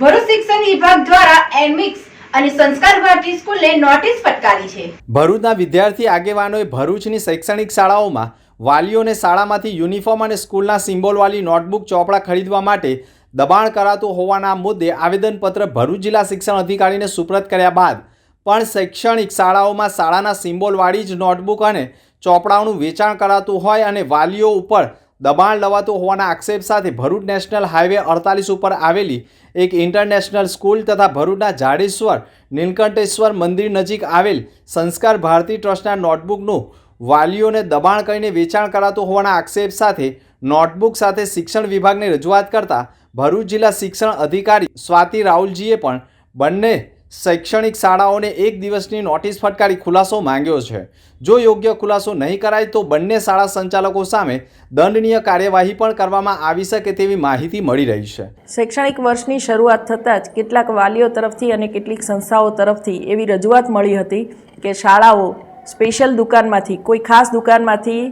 ભરૂચ શિક્ષણ વિભાગ દ્વારા એનમિક્સ અને સંસ્કાર ભારતી સ્કૂલને નોટિસ ફટકારી છે. ભરૂચના વિદ્યાર્થી આગેવાનોએ ભરૂચની શૈક્ષણિક શાળાઓમાં વાલીઓને શાળામાંથી યુનિફોર્મ અને સ્કૂલના સિમ્બોલવાળી નોટબુક ચોપડા ખરીદવા માટે દબાણ કરાતું હોવાના મુદ્દે આવેદનપત્ર ભરૂચ જિલ્લા શિક્ષણ અધિકારીને સુપ્રત કર્યા બાદ પણ શૈક્ષણિક શાળાઓમાં શાળાના સિમ્બોલવાળી જ નોટબુક અને ચોપડાઓનું વેચાણ કરાતું હોય અને વાલીઓ ઉપર દબાણ લવાતું હોવાના આક્ષેપ સાથે ભરૂચ નેશનલ હાઈવે અડતાલીસ ઉપર આવેલી એક ઇન્ટરનેશનલ સ્કૂલ તથા ભરૂચના જાડેશ્વર, નીલકંઠેશ્વર મંદિર નજીક આવેલ સંસ્કાર ભારતી ટ્રસ્ટના નોટબુકનું વાલીઓને દબાણ કરીને વેચાણ કરાતું હોવાના આક્ષેપ સાથે નોટબુક સાથે શિક્ષણ વિભાગને રજૂઆત કરતા ભરૂચ જિલ્લા શિક્ષણ અધિકારી સ્વાતિ રાહુલજીએ પણ બંને શૈક્ષણિક શાળાઓને એક દિવસની નોટિસ ફટકારી ખુલાસો માંગ્યો છે. જો યોગ્ય ખુલાસો નહીં કરાય તો બંને શાળા સંચાલકો સામે દંડનીય કાર્યવાહી પણ કરવામાં આવી શકે તેવી માહિતી મળી રહી છે. શૈક્ષણિક વર્ષની શરૂઆત થતાં જ કેટલાક વાલીઓ તરફથી અને કેટલીક સંસ્થાઓ તરફથી એવી રજૂઆત મળી હતી કે શાળાઓ સ્પેશિયલ દુકાનમાંથી, કોઈ ખાસ દુકાનમાંથી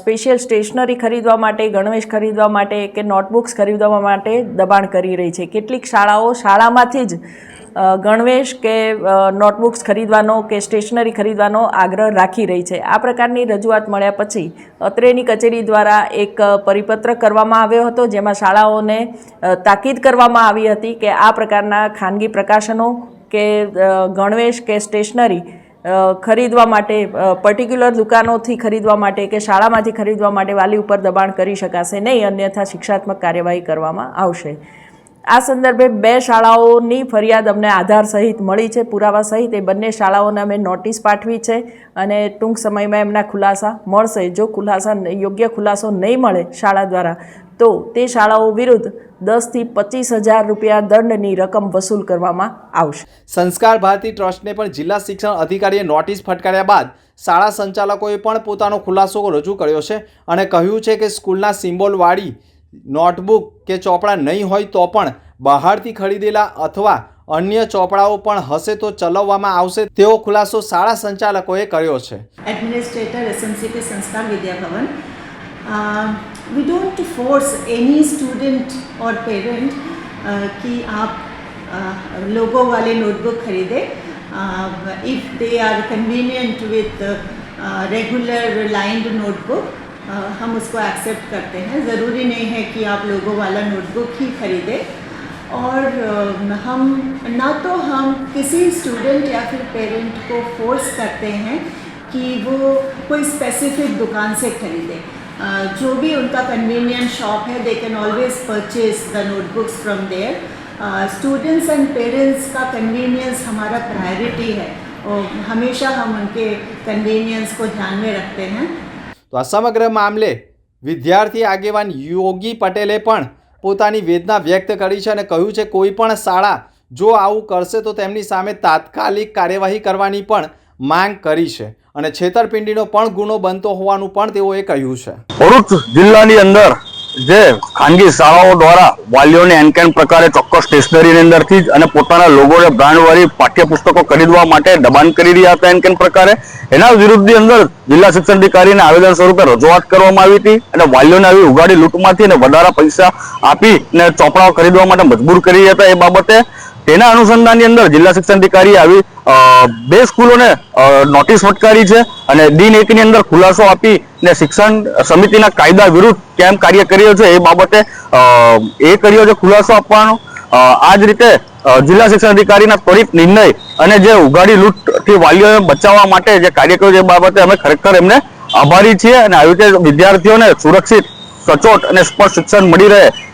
સ્પેશિયલ સ્ટેશનરી ખરીદવા માટે, ગણવેશ ખરીદવા માટે કે નોટબુક્સ ખરીદવા માટે દબાણ કરી રહી છે. કેટલીક શાળાઓ શાળામાંથી જ ગણવેશ કે નોટબુક્સ ખરીદવાનો કે સ્ટેશનરી ખરીદવાનો આગ્રહ રાખી રહી છે. આ પ્રકારની રજૂઆત મળ્યા પછી અત્રેની કચેરી દ્વારા એક પરિપત્ર કરવામાં આવ્યો હતો, જેમાં શાળાઓને તાકીદ કરવામાં આવી હતી કે આ પ્રકારના ખાનગી પ્રકાશનો કે ગણવેશ કે સ્ટેશનરી ખરીદવા માટે પર્ટિક્યુલર દુકાનોથી ખરીદવા માટે કે શાળામાંથી ખરીદવા માટે વાલી ઉપર દબાણ કરી શકાશે નહીં, અન્યથા શિક્ષાત્મક કાર્યવાહી કરવામાં આવશે. આ સંદર્ભે બે શાળાઓની ફરિયાદ અમને આધાર સહિત મળી છે. પુરાવા સહિત એ બંને શાળાઓને અમે નોટિસ પાઠવી છે અને ટૂંક સમયમાં એમના ખુલાસા મળશે. જો ખુલાસા યોગ્ય ખુલાસો નહીં મળે શાળા દ્વારા, તો તે શાળાઓ વિરુદ્ધ દસથી પચીસ હજાર રૂપિયા દંડની રકમ વસૂલ કરવામાં આવશે. સંસ્કાર ભારતી ટ્રસ્ટને પણ જિલ્લા શિક્ષણ અધિકારીએ નોટિસ ફટકાર્યા બાદ શાળા સંચાલકોએ પણ પોતાનો ખુલાસો રજૂ કર્યો છે અને કહ્યું છે કે સ્કૂલના સિમ્બોલવાળી નોટબુક કે ચોપડા નહીં હોય તો પણ બહારથી ખરીદેલા અથવા અન્ય ચોપડાઓ પણ હશે તો ચલાવવામાં આવશે તેવો ખુલાસો શાળા સંચાલકોએ કર્યો છે administrator SMCP Sanskar Vidya Bhavan. Uh, we don't force any student or parent uh, कि आप uh, लोगो वाले नोटबुक खरीदें if they are convenient with regular lined notebook हम उसको एक्सेप्ट करते हैं। ज़रूरी नहीं है कि आप लोगों वाला नोटबुक ही खरीदें। और हम, ना तो हम किसी स्टूडेंट या फिर पेरेंट को फोर्स करते हैं कि वो कोई स्पेसिफिक दुकान से खरीदे। जो भी उनका कन्वीनियंट शॉप है they can always purchase the notebooks from there students and parents का कन्वीनियंस हमारा प्रायोरिटी है। और हमेशा हम उनके कन्वीनियंस को ध्यान में रखते हैं। તો આ સમગ્ર મામલે વિદ્યાર્થી આગેવાન યોગી પટેલે પણ પોતાની વેદના વ્યક્ત કરી છે અને કહ્યું છે, કોઈ પણ શાળા જો આવું કરશે તો તેમની સામે તાત્કાલિક કાર્યવાહી કરવાની પણ માંગ કરી છે અને છેતરપિંડીનો પણ ગુનો બનતો હોવાનું પણ તેઓએ કહ્યું છે. ભરૂચ જિલ્લાની અંદર જે ખાનગી શાળાઓ દ્વારા વાલીઓને એનકેન પ્રકારે ચોક્કસ સ્ટેશનરીની અંદરથી જ અને પોતાના લોગોને બ્રાન્ડવાળી પાઠ્યપુસ્તકો ખરીદવા માટે દબાણ કરી રહ્યા હતા એનકેન પ્રકારે. એના વિરુદ્ધની અંદર જિલ્લા શિક્ષણ અધિકારીને આવેદન સ્વરૂપે રજૂઆત કરવામાં આવી હતી અને વાલીઓને આવી ઉગાડી લૂંટમાંથી અને વધારા પૈસા આપી ને ચોપડાઓ ખરીદવા માટે મજબૂર કરી હતા એ બાબતે તેના અનુસંધાનની અંદર જિલ્લા શિક્ષણ અધિકારી આવી બે સ્કૂલોને નોટિસ ફટકારી છે અને દિન એકની અંદર ખુલાસો આપી ને શિક્ષણ સમિતિના કાયદા વિરુદ્ધ કેમ કાર્ય કર્યો છે એ બાબતે એ કર્યો છે ખુલાસો આપવાનો. આ જ રીતે જિલ્લા શિક્ષણ અધિકારીના ત્વરિત નિર્ણય અને જે ઉઘાડી લૂંટથી વાલીઓને બચાવવા માટે જે કાર્ય કર્યું છે એ બાબતે અમે ખરેખર એમને આભારી છીએ અને આવી રીતે વિદ્યાર્થીઓને સુરક્ષિત, સચોટ અને સ્પષ્ટ શિક્ષણ મળી રહે